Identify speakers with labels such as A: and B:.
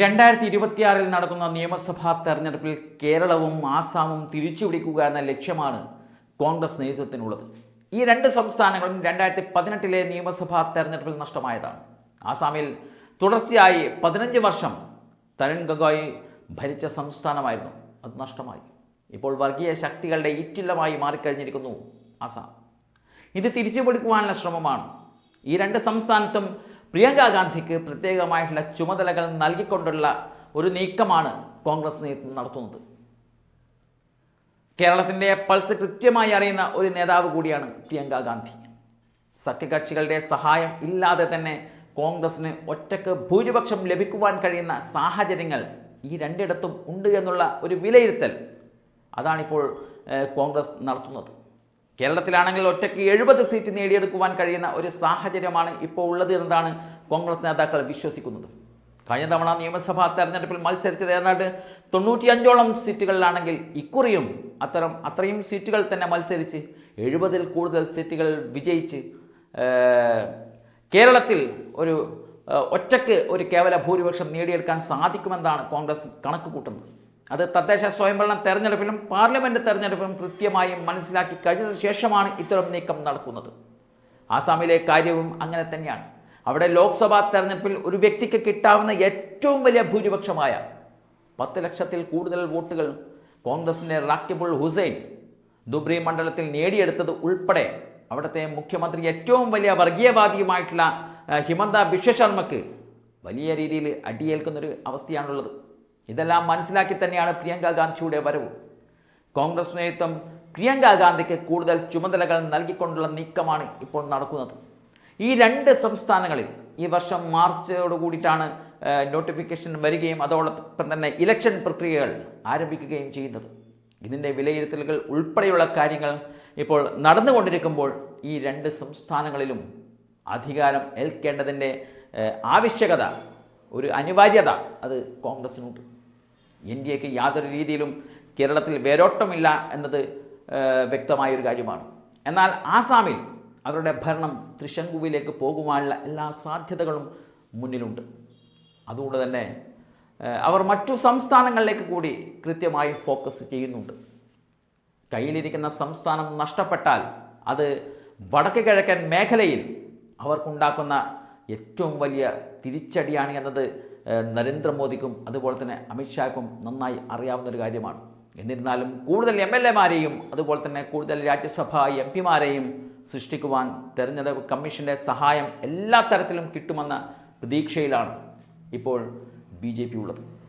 A: രണ്ടായിരത്തി ഇരുപത്തിയാറിൽ നടക്കുന്ന നിയമസഭാ തെരഞ്ഞെടുപ്പിൽ കേരളവും ആസാമും തിരിച്ചുപിടിക്കുക എന്ന ലക്ഷ്യമാണ് കോൺഗ്രസ് നേതൃത്വത്തിനുള്ളത്. ഈ രണ്ട് സംസ്ഥാനങ്ങളും രണ്ടായിരത്തി പതിനെട്ടിലെ നിയമസഭാ തെരഞ്ഞെടുപ്പിൽ നഷ്ടമായതാണ്. ആസാമിൽ തുടർച്ചയായി പതിനഞ്ച് വർഷം തരുൺ ഗഗോയ് ഭരിച്ച സംസ്ഥാനമായിരുന്നു. അത് നഷ്ടമായി. ഇപ്പോൾ വർഗീയ ശക്തികളുടെ ഈറ്റില്ലമായി മാറിക്കഴിഞ്ഞിരിക്കുന്നു ആസാം. ഇത് തിരിച്ചുപിടിക്കുവാനുള്ള ശ്രമമാണ്. ഈ രണ്ട് സംസ്ഥാനത്തും പ്രിയങ്ക ഗാന്ധിക്ക് പ്രത്യേകമായിട്ടുള്ള ചുമതലകൾ നൽകിക്കൊണ്ടുള്ള ഒരു നീക്കമാണ് കോൺഗ്രസ് നടത്തുന്നത്. കേരളത്തിന്റെ പൾസ് കൃത്യമായി അറിയുന്ന ഒരു നേതാവ് കൂടിയാണ് പ്രിയങ്ക ഗാന്ധി. സഖ്യകക്ഷികളുടെ സഹായം ഇല്ലാതെ തന്നെ കോൺഗ്രസിന് ഒറ്റയ്ക്ക് ഭൂരിപക്ഷം ലഭിക്കുവാൻ കഴിയുന്ന സാഹചര്യങ്ങൾ ഈ രണ്ടിടത്തും ഉണ്ട് എന്നുള്ള ഒരു വിലയിരുത്തൽ അതാണിപ്പോൾ കോൺഗ്രസ് നടത്തുന്നത്. കേരളത്തിലാണെങ്കിൽ ഒറ്റയ്ക്ക് എഴുപത് സീറ്റ് നേടിയെടുക്കുവാൻ കഴിയുന്ന ഒരു സാഹചര്യമാണ് ഇപ്പോൾ ഉള്ളത് എന്നതാണ് കോൺഗ്രസ് നേതാക്കൾ വിശ്വസിക്കുന്നത്. കഴിഞ്ഞ തവണ നിയമസഭാ തെരഞ്ഞെടുപ്പിൽ മത്സരിച്ചത് ഏതാണ്ട് തൊണ്ണൂറ്റിയഞ്ചോളം സീറ്റുകളിലാണെങ്കിൽ ഇക്കുറിയും അത്തരം അത്രയും സീറ്റുകൾ തന്നെ മത്സരിച്ച് എഴുപതിൽ കൂടുതൽ സീറ്റുകൾ വിജയിച്ച് കേരളത്തിൽ ഒരു ഒറ്റയ്ക്ക് ഒരു കേവല ഭൂരിപക്ഷം നേടിയെടുക്കാൻ സാധിക്കുമെന്നാണ് കോൺഗ്രസ് കണക്ക് കൂട്ടുന്നത് അത് തദ്ദേശ സ്വയംഭരണ തെരഞ്ഞെടുപ്പിലും പാർലമെന്റ് തെരഞ്ഞെടുപ്പിലും കൃത്യമായും മനസ്സിലാക്കി കഴിഞ്ഞതിന് ശേഷമാണ് ഇത്തരം നീക്കം നടക്കുന്നത്. ആസാമിലെ കാര്യവും അങ്ങനെ തന്നെയാണ്. അവിടെ ലോക്സഭാ തെരഞ്ഞെടുപ്പിൽ ഒരു വ്യക്തിക്ക് കിട്ടാവുന്ന ഏറ്റവും വലിയ ഭൂരിപക്ഷമായ പത്ത് ലക്ഷത്തിൽ കൂടുതൽ വോട്ടുകൾ കോൺഗ്രസിന്റെ റാക്കിബുൾ ഹുസൈൻ ദുബ്രി മണ്ഡലത്തിൽ നേടിയെടുത്തത് ഉൾപ്പെടെ അവിടുത്തെ മുഖ്യമന്ത്രി ഏറ്റവും വലിയ വർഗീയവാദിയുമായിട്ടുള്ള ഹിമന്ത ബിശ്വ ശർമ്മക്ക് വലിയ രീതിയിൽ അടിയേൽക്കുന്നൊരു അവസ്ഥയാണുള്ളത്. ഇതെല്ലാം മനസ്സിലാക്കി തന്നെയാണ് പ്രിയങ്ക ഗാന്ധിയുടെ വരവ്. കോൺഗ്രസ് നേതൃത്വം പ്രിയങ്ക ഗാന്ധിക്ക് കൂടുതൽ ചുമതലകൾ നൽകിക്കൊണ്ടുള്ള നീക്കമാണ് ഇപ്പോൾ നടക്കുന്നത്. ഈ രണ്ട് സംസ്ഥാനങ്ങളിൽ ഈ വർഷം മാർച്ചോട് കൂടിയിട്ടാണ് നോട്ടിഫിക്കേഷൻ വരികയും അതോടൊപ്പം തന്നെ ഇലക്ഷൻ പ്രക്രിയകൾ ആരംഭിക്കുകയും ചെയ്യുന്നത്. ഇതിന്റെ വിലയിരുത്തലുകൾ ഉൾപ്പെടെയുള്ള കാര്യങ്ങൾ ഇപ്പോൾ നടന്നുകൊണ്ടിരിക്കുമ്പോൾ ഈ രണ്ട് സംസ്ഥാനങ്ങളിലും അധികാരം ഏൽക്കേണ്ടതിന്റെ ആവശ്യകത ഒരു അനിവാര്യത അത് കോൺഗ്രസിനുണ്ട്. എക്ക് യാതൊരു രീതിയിലും കേരളത്തിൽ വേരോട്ടമില്ല എന്നത് വ്യക്തമായൊരു കാര്യമാണ്. എന്നാൽ ആസാമിൽ അവരുടെ ഭരണം ത്രിശങ്കുവിലേക്ക് പോകുവാനുള്ള എല്ലാ സാധ്യതകളും മുന്നിലുണ്ട്. അതുകൊണ്ട് തന്നെ അവർ മറ്റു സംസ്ഥാനങ്ങളിലേക്ക് കൂടി കൃത്യമായി ഫോക്കസ് ചെയ്യുന്നുണ്ട്. കയ്യിലിരിക്കുന്ന സംസ്ഥാനം നഷ്ടപ്പെട്ടാൽ അത് വടക്ക് കിഴക്കൻ മേഖലയിൽ അവർക്കുണ്ടാക്കുന്ന ഏറ്റവും വലിയ തിരിച്ചടിയാണ് എന്നത് നരേന്ദ്രമോദിക്കും അതുപോലെ തന്നെ അമിത്ഷാക്കും നന്നായി അറിയാവുന്ന ഒരു കാര്യമാണ്. എന്നിരുന്നാലും കൂടുതൽ എം എൽ എമാരെയും അതുപോലെ തന്നെ കൂടുതൽ രാജ്യസഭാ എം പിമാരെയും സൃഷ്ടിക്കുവാൻ തെരഞ്ഞെടുപ്പ് കമ്മീഷന്റെ സഹായം എല്ലാ തരത്തിലും കിട്ടുമെന്ന പ്രതീക്ഷയിലാണ് ഇപ്പോൾ ബി ജെ പി ഉള്ളത്.